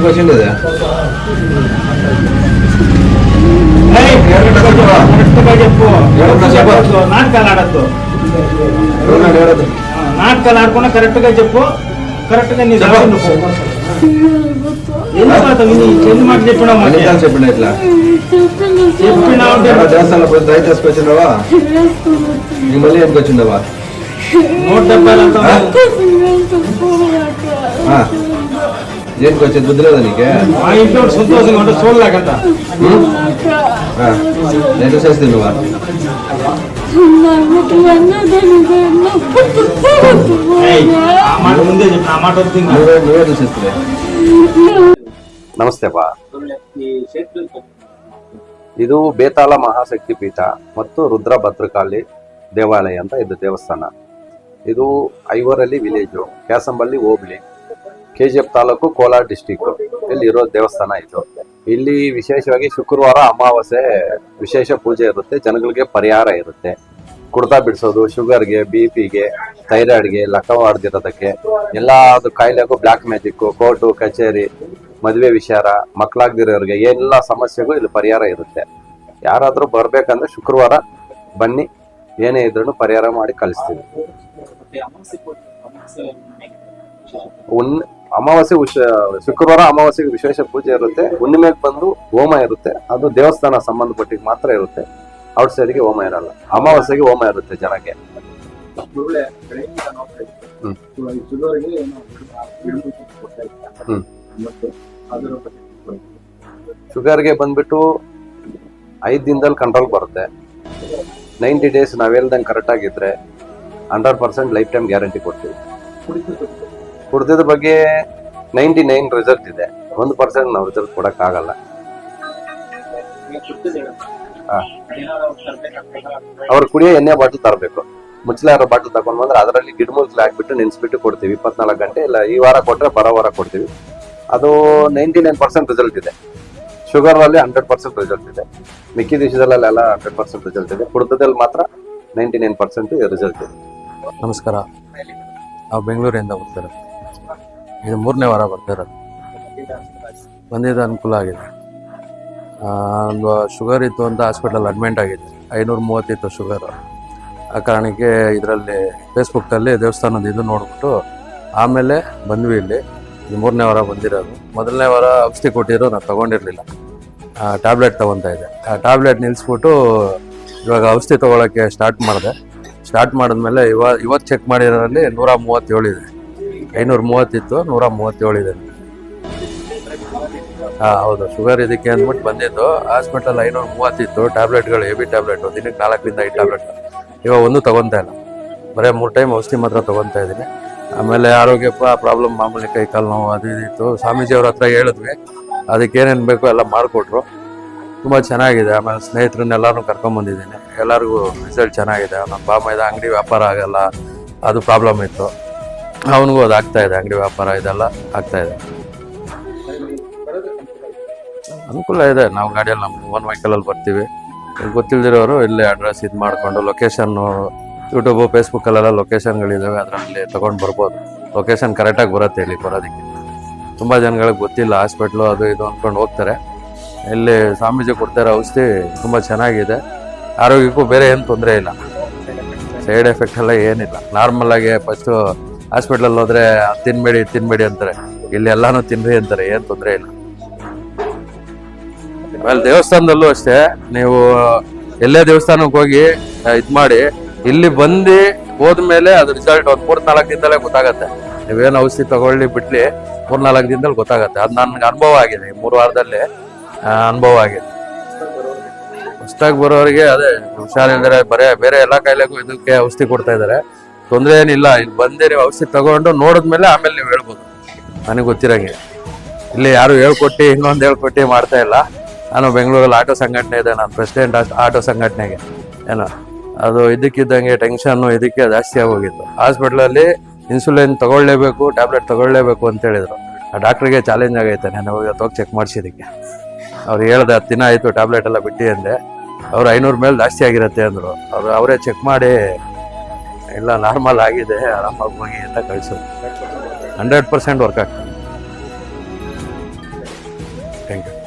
నాకు క్వశ్చన్ లేదా? నాటకాలు ఆడద్దు. నాటకాలు ఆడకుండా కరెక్ట్గా చెప్పు. కరెక్ట్గా నీ ఎన్ని మాట చెప్పినావు చెప్పిన ఇట్లా? చెప్పినావు దేవస్థానంలో దయ తీసుకొచ్చిండవా నీకు మళ్ళీ ఎందుకు వచ్చిండవా? నూట డెబ్బై అంతా ఆ? ఆ. దేనికి వచ్చేది బుద్ధి లేదా నీకే మా ఇంట్లో వాడు సంతోషంగా ఉంటే చూడలేకంట ఆ. నేను చేస్తే నువ్వా ఏయ్, ఆ మాట ముందే చెప్పిన ఆ మాట వద్దు ఇంకా. నువ్వే నువ్వే చూసేస్తే ನಮಸ್ತೆ ಬಾ ಇದು ಬೇತಾಳ ಮಹಾಶಕ್ತಿ ಪೀಠ ಮತ್ತು ರುದ್ರ ಭದ್ರಕಾಳಿ ದೇವಾಲಯ ಅಂತ ಇದು ದೇವಸ್ಥಾನ ಇದು ಐವರಲ್ಲಿ village Kyasamballi hobli K G F taluk Kolar district ಇಲ್ಲಿ ಇರೋ ದೇವಸ್ಥಾನ ಇದು. ಇಲ್ಲಿ ವಿಶೇಷವಾಗಿ ಶುಕ್ರವಾರ ಅಮಾವಾಸ್ಯೆ ವಿಶೇಷ ಪೂಜೆ ಇರುತ್ತೆ ಜನಗಳಿಗೆ ಪರಿಹಾರ ಇರುತ್ತೆ. ಕುಡ್ತಾ ಬಿಡಿಸೋದು ಶುಗರ್ಗೆ ಬಿ ಪಿಗೆ ಥೈರಾಯ್ಡ್ಗೆ ಲಕ್ಕವಾಡ್ದಿರೋದಕ್ಕೆ ಎಲ್ಲ ಅದು ಕಾಯಿಲೆಗೂ ಬ್ಲ್ಯಾಕ್ ಮ್ಯಾಜಿಕ್ ಕೋರ್ಟು ಕಚೇರಿ ಮದುವೆ ವಿಚಾರ ಮಕ್ಕಳಾಗ್ದಿರೋರಿಗೆ ಎಲ್ಲ ಸಮಸ್ಯೆಗೂ ಇಲ್ಲಿ ಪರಿಹಾರ ಇರುತ್ತೆ. ಯಾರಾದರೂ ಬರಬೇಕಂದ್ರೆ ಶುಕ್ರವಾರ ಬನ್ನಿ ಏನೇ ಇದ್ರೂ ಪರಿಹಾರ ಮಾಡಿ ಕಳಿಸ್ತೀವಿ. ಅಮಾವಾಸ್ಯೆ ಶುಕ್ರವಾರ ಅಮಾವಾಸ್ಯೆಗೆ ವಿಶೇಷ ಪೂಜೆ ಇರುತ್ತೆ. ಹುಣ್ಣಿಮೆಗೆ ಬಂದು ಹೋಮ ಇರುತ್ತೆ. ಅದು ದೇವಸ್ಥಾನ ಸಂಬಂಧಪಟ್ಟಿಗೆ ಮಾತ್ರ ಇರುತ್ತೆ. ಔಟ್ ಸೈಡ್ಗೆ ಹೋಮ ಇರಲ್ಲ. ಅಮಾವಾಸ್ಯೆಗೆ ಹೋಮ ಇರುತ್ತೆ ಜನಕ್ಕೆ. ಶುಗರ್ಗೆ ಬಂದ್ಬಿಟ್ಟು ಐದು ದಿನದಲ್ಲಿ ಕಂಟ್ರೋಲ್ ಬರುತ್ತೆ. ನೈಂಟಿ ಡೇಸ್ ನಾವು ಹೇಳ್ದಂಗೆ ಕರೆಕ್ಟ್ ಆಗಿದ್ರೆ hundred percent life time guarantee ಕೊಡ್ತೀವಿ. ಕುಡ್ದಿದ ಬಗ್ಗೆ ನೈಂಟಿ ನೈನ್ ರಿಸಲ್ಟ್ ಇದೆ. ಒಂದು ಪರ್ಸೆಂಟ್ ನಾವು ರಿಸಲ್ಟ್ ಕೊಡೋಕ್ಕಾಗಲ್ಲ. ಅವ್ರು ಕುಡಿಯೋ ಎಣ್ಣೆ ಬಾಟಲ್ ತರಬೇಕು. ಮುಚ್ಚಲಾರ ಬಾಟಲ್ ತಗೊಂಡ್ ಬಂದ್ರೆ ಅದರಲ್ಲಿ ಗಿಡಮೂಲಿಕೆ ಹಾಕ್ಬಿಟ್ಟು ನೆನೆಸ್ಬಿಟ್ಟು ಕೊಡ್ತೀವಿ. ಇಪ್ಪತ್ನಾಲ್ಕು ಗಂಟೆ ಇಲ್ಲ, ಈ ವಾರ ಕೊಟ್ಟರೆ ಬರೋ ವಾರ ಕೊಡ್ತೀವಿ. ಅದು ನೈಂಟಿ ನೈನ್ ಪರ್ಸೆಂಟ್ ರಿಸಲ್ಟ್ ಇದೆ. ಶುಗರ್ ಅಲ್ಲಿ ಹಂಡ್ರೆಡ್ ಪರ್ಸೆಂಟ್ ರಿಸಲ್ಟ್ ಇದೆ. ಮಿಕ್ಕಿ ದೇಶದಲ್ಲೆಲ್ಲ ಹಂಡ್ರೆಡ್ ಪರ್ಸೆಂಟ್ ರಿಸಲ್ಟ್ ಇದೆ. ಕುಡ್ದದಲ್ಲಿ ಮಾತ್ರ ನೈಂಟಿ ನೈನ್ ಪರ್ಸೆಂಟ್ ರಿಸಲ್ಟ್ ಇದೆ. ನಮಸ್ಕಾರ. ನಾವು ಬೆಂಗಳೂರಿಂದ ಬರ್ತಿರೋದು ಇದು ಮೂರನೇ ವಾರ ಬರ್ತಿರೋದು ಬಂದಿದ್ದು ಅನುಕೂಲ ಆಗಿದೆ. ಒಂದು ಶುಗರ್ ಇತ್ತು ಅಂತ ಹಾಸ್ಪಿಟಲ್ ಅಡ್ಮಿಂಟ್ ಆಗಿದೆ ಐನೂರು ಮೂವತ್ತಿತ್ತು ಶುಗರ್. ಆ ಕಾರಣಕ್ಕೆ ಇದರಲ್ಲಿ ಫೇಸ್ಬುಕ್ಕಲ್ಲಿ ದೇವಸ್ಥಾನದ ಇದು ನೋಡ್ಬಿಟ್ಟು ಆಮೇಲೆ ಬಂದ್ವಿ ಇಲ್ಲಿ. ಇದು ಮೂರನೇ ವಾರ ಬಂದಿರೋದು. ಮೊದಲನೇ ವಾರ ಔಷಧಿ ಕೊಟ್ಟಿರೋ ನಾನು ತೊಗೊಂಡಿರಲಿಲ್ಲ. ಟ್ಯಾಬ್ಲೆಟ್ ತೊಗೊತಾ ಇದೆ ಆ ಟ್ಯಾಬ್ಲೆಟ್ ನಿಲ್ಲಿಸ್ಬಿಟ್ಟು ಇವಾಗ ಔಷಧಿ ತೊಗೊಳಕ್ಕೆ ಸ್ಟಾರ್ಟ್ ಮಾಡಿದೆ. ಸ್ಟಾರ್ಟ್ ಮಾಡಿದ್ಮೇಲೆ ಇವ, ಇವತ್ತು ಚೆಕ್ ಮಾಡಿರೋದ್ರಲ್ಲಿ ನೂರ ಮೂವತ್ತೇಳು ಇದೆ. ಐನೂರ ಮೂವತ್ತಿತ್ತು, ನೂರ ಮೂವತ್ತೇಳು ಇದೆ. ಹಾಂ, ಹೌದು. ಶುಗರ್ ಇದಕ್ಕೆ ಅಂದ್ಬಿಟ್ಟು ಬಂದಿದ್ದು. ಹಾಸ್ಪಿಟಲ್ ಐನೂರ ಮೂವತ್ತಿತ್ತು. ಟ್ಯಾಬ್ಲೆಟ್ಗಳು ಬಿ ಟ್ಯಾಬ್ಲೆಟ್ ದಿನಕ್ಕೆ ನಾಲ್ಕರಿಂದ ಐದು ಟ್ಯಾಬ್ಲೆಟ್ ಇವಾಗ ಒಂದು ತಗೊತಾ ಇಲ್ಲ. ಬರೀ ಮೂರು ಟೈಮ್ ಔಷಧಿ ಮಾತ್ರ ತೊಗೊತಾ ಇದ್ದೀನಿ. ಆಮೇಲೆ ಆರೋಗ್ಯ ಪ್ರಾಬ್ಲಮ್ ಮಾಮೂಲಿ ಕೈ ಕಾಲು ನೋವು ಅದು ಇದಿತ್ತು ಸ್ವಾಮೀಜಿ ಅವ್ರ ಹತ್ರ ಹೇಳಿದ್ವಿ. ಅದಕ್ಕೆ ಏನೇನು ಬೇಕೋ ಎಲ್ಲ ಮಾಡಿಕೊಟ್ರು. ತುಂಬ ಚೆನ್ನಾಗಿದೆ. ಆಮೇಲೆ ಸ್ನೇಹಿತರನ್ನೆಲ್ಲರೂ ಕರ್ಕೊಂಬಂದಿದ್ದೀನಿ ಎಲ್ಲರಿಗೂ ರಿಸಲ್ಟ್ ಚೆನ್ನಾಗಿದೆ. ನಮ್ಮ ಬಾಮೈದ ಅಂಗಡಿ ವ್ಯಾಪಾರ ಆಗಲ್ಲ. ಅದು ಪ್ರಾಬ್ಲಮ್ ಇತ್ತು. ಅವನಿಗೂ ಅದು ಆಗ್ತಾ ಇದೆ, ಅಂಗಡಿ ವ್ಯಾಪಾರ ಇದೆಲ್ಲ ಆಗ್ತಾ ಇದೆ. ಅನುಕೂಲ ಇದೆ, ನಾವು ಗಾಡಿಯಲ್ಲಿ ನಮ್ಮ ಓನ್ ವೆಹಿಕಲಲ್ಲಿ ಬರ್ತೀವಿ. ಗೊತ್ತಿಲ್ದಿರೋರು ಇಲ್ಲೇ ಅಡ್ರೆಸ್ ಇದು ಮಾಡಿಕೊಂಡು ಲೊಕೇಶನ್ನು ಯೂಟ್ಯೂಬು ಫೇಸ್ಬುಕ್ಕಲ್ಲೆಲ್ಲ ಲೊಕೇಶನ್ಗಳಿದ್ದಾವೆ ಅದರಲ್ಲಿ ತೊಗೊಂಡು ಬರ್ಬೋದು. ಲೊಕೇಶನ್ ಕರೆಕ್ಟಾಗಿ ಬರುತ್ತೆ ಇಲ್ಲಿ ಬರೋದಕ್ಕೆ. ತುಂಬ ಜನಗಳಿಗೆ ಗೊತ್ತಿಲ್ಲ ಹಾಸ್ಪಿಟ್ಲು ಅದು ಇದು ಅಂದ್ಕೊಂಡು ಹೋಗ್ತಾರೆ. ಇಲ್ಲಿ ಸ್ವಾಮೀಜಿ ಕೊಡ್ತಾರೋ ಔಷಧಿ, ತುಂಬ ಚೆನ್ನಾಗಿದೆ. ಆರೋಗ್ಯಕ್ಕೂ ಬೇರೆ ಏನು ತೊಂದರೆ ಇಲ್ಲ. ಸೈಡ್ ಎಫೆಕ್ಟ್ ಎಲ್ಲ ಏನಿಲ್ಲ. ನಾರ್ಮಲ್ ಆಗಿ ಫಸ್ಟು ಹಾಸ್ಪಿಟ್ಲಲ್ಲಿ ಹೋದ್ರೆ ತಿನ್ಬೇಡಿ ತಿನ್ಬೇಡಿ ಅಂತಾರೆ. ಇಲ್ಲಿ ಎಲ್ಲಾನು ತಿನ್ರಿ ಅಂತಾರೆ, ಏನು ತೊಂದರೆ ಇಲ್ಲ. ಆಮೇಲೆ ದೇವಸ್ಥಾನದಲ್ಲೂ ಅಷ್ಟೇ, ನೀವು ಎಲ್ಲೇ ದೇವಸ್ಥಾನಕ್ಕೆ ಹೋಗಿ ಇದು ಮಾಡಿ, ಇಲ್ಲಿ ಬಂದು ಹೋದ್ಮೇಲೆ ಅದು ರಿಸಲ್ಟ್ ಒಂದು ಮೂರ್ ನಾಲ್ಕು ದಿನದಲ್ಲೇ ಗೊತ್ತಾಗತ್ತೆ. ನೀವೇನು ಔಷಧಿ ತಗೊಳ್ಳಿ ಬಿಟ್ಲಿ ಮೂರ್ ನಾಲ್ಕು ದಿನದಲ್ಲಿ ಗೊತ್ತಾಗತ್ತೆ. ಅದು ನನ್ಗೆ ಅನುಭವ ಆಗಿದೆ, ಈ ಮೂರು ವಾರದಲ್ಲಿ ಅನುಭವ ಆಗಿದೆ. ಹೊಸ್ದಾಗಿ ಬರೋರಿಗೆ, ಅದೇ, ಹುಷಾರಿಲ್ದರೆ, ಬರೇ, ಬೇರೆ ಎಲ್ಲಾ ಕಾಯಿಲೆಗೂ ಇದಕ್ಕೆ ಔಷಧಿ ಕೊಡ್ತಾ ಇದ್ದಾರೆ. ತೊಂದರೆ ಏನಿಲ್ಲ, ಇಲ್ಲಿ ಬಂದೇ ನೀವು ಔಷಧಿ ತಗೊಂಡು ನೋಡಿದ್ಮೇಲೆ ಆಮೇಲೆ ನೀವು ಹೇಳ್ಬೋದು. ನನಗೆ ಗೊತ್ತಿರೋಂಗೆ. ಇಲ್ಲಿ ಯಾರು ಹೇಳ್ಕೊಟ್ಟು, ಇನ್ನೊಂದು ಹೇಳ್ಕೊಟ್ಟು ಮಾಡ್ತಾ ಇಲ್ಲ. ನಾನು ಬೆಂಗಳೂರಲ್ಲಿ ಆಟೋ ಸಂಘಟನೆ ಇದೆ, ನಾನು ಪ್ರೆಸಿಡೆಂಟ್ ಆಟೋ ಸಂಘಟನೆಗೆ. ಏನೋ, ಅದು ಇದಕ್ಕಿದ್ದಂಗೆ ಟೆನ್ಷನ್ನು ಇದಕ್ಕೆ ಜಾಸ್ತಿ ಆಗೋಗಿತ್ತು. ಹಾಸ್ಪಿಟ್ಲಲ್ಲಿ ಇನ್ಸುಲಿನ್ ತೊಗೊಳ್ಳೇಬೇಕು, ಟ್ಯಾಬ್ಲೆಟ್ ತೊಗೊಳ್ಳೇಬೇಕು ಅಂತ ಹೇಳಿದರು. ಆ ಡಾಕ್ಟ್ರಿಗೆ ಚಾಲೆಂಜ್ ಆಗೈತೆ, ನಾನು ಹೋಗಿ ಹೋಗಿ ಚೆಕ್ ಮಾಡಿಸಿದ್ದಕ್ಕೆ. ಅವ್ರು ಹೇಳ್ದೆ, ಹತ್ತು ದಿನ ಆಯಿತು ಟ್ಯಾಬ್ಲೆಟ್ ಎಲ್ಲ ಬಿಟ್ಟು ಅಂದೆ. ಅವ್ರು ಐನೂರು ಮೇಲೆ ಜಾಸ್ತಿ ಆಗಿರುತ್ತೆ ಅಂದರು. ಅವ್ರು ಅವರೇ ಚೆಕ್ ಮಾಡಿ ಎಲ್ಲ ನಾರ್ಮಲ್ ಆಗಿದೆ ಆರಾಮಾಗಿ ಹೋಗಿ ಅಂತ ಕಳಿಸೋದು ಹಂಡ್ರೆಡ್ ಪರ್ಸೆಂಟ್ ವರ್ಕ್ ಆಗ್ತದೆ. Thank you